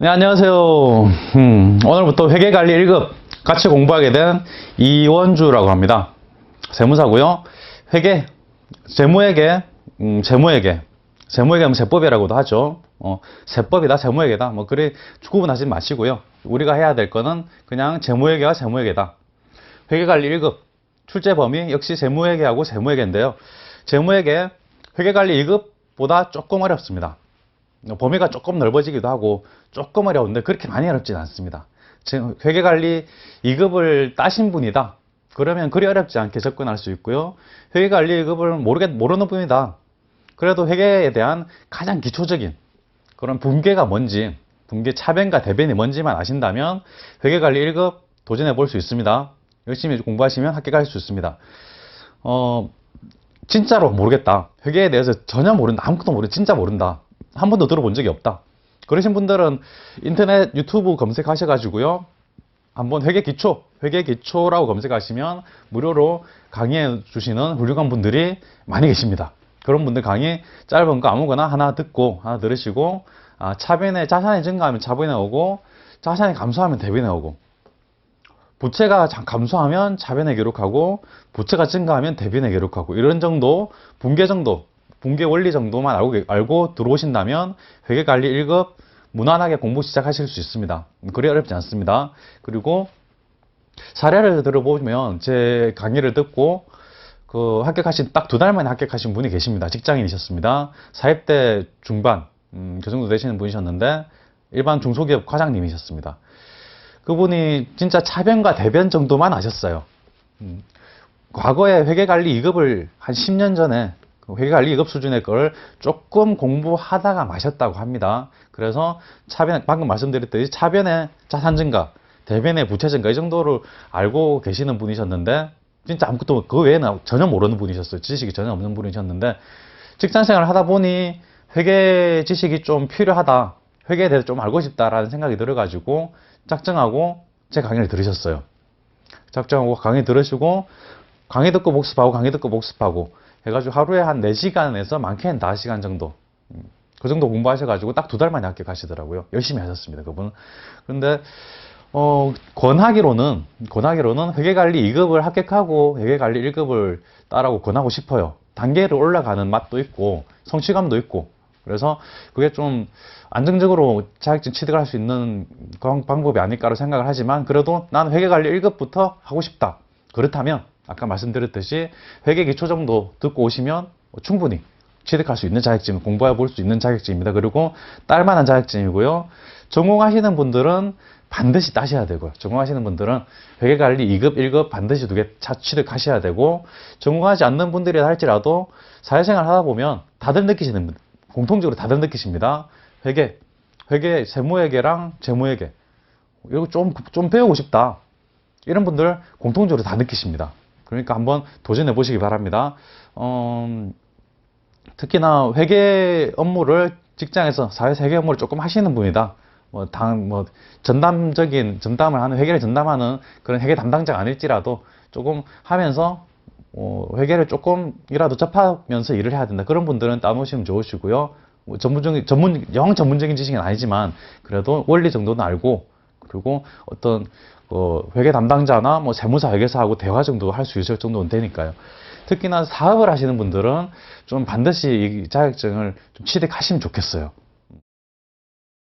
네, 안녕하세요. 음, 오늘부터 회계관리 1급 같이 공부하게 된 이원주라고 합니다. 세무사고요. 회계, 재무회계, 음, 재무회계. 재무회계 하면 세법이라고도 하죠. 어, 세법이다, 재무회계다. 뭐, 그래, 구분하지 마시고요. 우리가 해야 될 거는 그냥 재무회계와 재무회계다. 회계관리 1급. 출제 범위 역시 재무회계하고 재무회계인데요. 재무회계, 회계관리 2급보다 조금 어렵습니다. 범위가 조금 넓어지기도 하고 조금 어려운데 그렇게 많이 어렵진 않습니다. 회계관리 2급을 따신 분이다. 그러면 그리 어렵지 않게 접근할 수 있고요. 회계관리 2급을 모르겠, 모르는 분이다. 그래도 회계에 대한 가장 기초적인 그런 분계가 뭔지, 분계 차변과 대변이 뭔지만 아신다면 회계관리 1급 도전해 볼 수 있습니다. 열심히 공부하시면 합격할 수 있습니다. 어, 진짜로 모르겠다. 회계에 대해서 전혀 모른다. 아무것도 모르, 진짜 모른다. 한 번도 들어본 적이 없다. 그러신 분들은 인터넷 유튜브 검색하셔가지고요. 한번 회계 기초, 회계 기초라고 검색하시면 무료로 강의해 주시는 훌륭한 분들이 많이 계십니다. 그런 분들 강의 짧은 거 아무거나 하나 듣고, 하나 들으시고, 아, 차변에, 자산이 증가하면 차변에 오고, 자산이 감소하면 대변에 오고, 부채가 자- 감소하면 자변에 기록하고 부채가 증가하면 대변에 기록하고 이런 정도 분계 정도 분계 원리 정도만 알고 계- 알고 들어오신다면 회계관리 1급 무난하게 공부 시작하실 수 있습니다. 그리 어렵지 않습니다. 그리고 사례를 들어보면 제 강의를 듣고 그 합격하신 딱 두 달 만에 합격하신 분이 계십니다. 직장인이셨습니다. 사입대 중반 음, 그 정도 되시는 분이셨는데 일반 중소기업 과장님이셨습니다. 그분이 진짜 차변과 대변 정도만 아셨어요. 음, 과거에 회계관리 2급을 한 10년 전에 그 회계관리 2급 수준의 걸 조금 공부하다가 마셨다고 합니다. 그래서 차변, 방금 말씀드렸듯이 차변의 자산 증가, 대변의 부채 증가 이 정도를 알고 계시는 분이셨는데 진짜 아무것도 그 외에는 전혀 모르는 분이셨어요. 지식이 전혀 없는 분이셨는데 직장 생활을 하다 보니 회계 지식이 좀 필요하다. 회계에 대해서 좀 알고 싶다라는 생각이 들어가지고 작정하고 제 강의를 들으셨어요. 작정하고 강의 들으시고 강의 듣고 복습하고 강의 듣고 복습하고 해가지고 하루에 한 4시간에서 많게는 5시간 정도 음, 그 정도 공부하셔가지고 딱 두 달 만에 합격하시더라고요. 열심히 하셨습니다. 그분은. 그런데 어, 권하기로는 권하기로는 회계관리 2급을 합격하고 회계관리 1급을 따라고 권하고 싶어요. 단계를 올라가는 맛도 있고 성취감도 있고 그래서 그게 좀 안정적으로 자격증 취득을 할수 있는 방법이 아닐까로 생각을 하지만 그래도 난 회계관리 1급부터 하고 싶다. 그렇다면 아까 말씀드렸듯이 회계 기초 정도 듣고 오시면 충분히 취득할 수 있는 자격증, 공부해 볼 수 있는 자격증입니다. 그리고 딸만한 자격증이고요. 전공하시는 분들은 반드시 따셔야 되고요. 전공하시는 분들은 회계관리 2급, 1급 반드시 두 개 취득하셔야 되고 전공하지 않는 분들이 할지라도 사회생활 하다 보면 다들 느끼시는 분, 공통적으로 다들 느끼십니다. 회계, 회계, 세무회계랑 재무회계 이거 좀, 좀 배우고 싶다. 이런 분들 공통적으로 다 느끼십니다. 그러니까 한번 도전해 보시기 바랍니다. 어, 특히나 회계 업무를 직장에서 사회에서 회계 업무를 조금 하시는 분이다. 뭐, 당, 뭐, 전담적인, 전담을 하는, 회계를 전담하는 그런 회계 담당자가 아닐지라도 조금 하면서, 어, 회계를 조금이라도 접하면서 일을 해야 된다. 그런 분들은 따놓으시면 좋으시고요. 뭐 전문적인, 전문, 영 전문적인 지식은 아니지만, 그래도 원리 정도는 알고, 그리고 어떤, 어, 회계 담당자나 뭐 세무사 회계사하고 대화 정도 할 수 있을 정도는 되니까요. 특히나 사업을 하시는 분들은 좀 반드시 이 자격증을 좀 취득하시면 좋겠어요.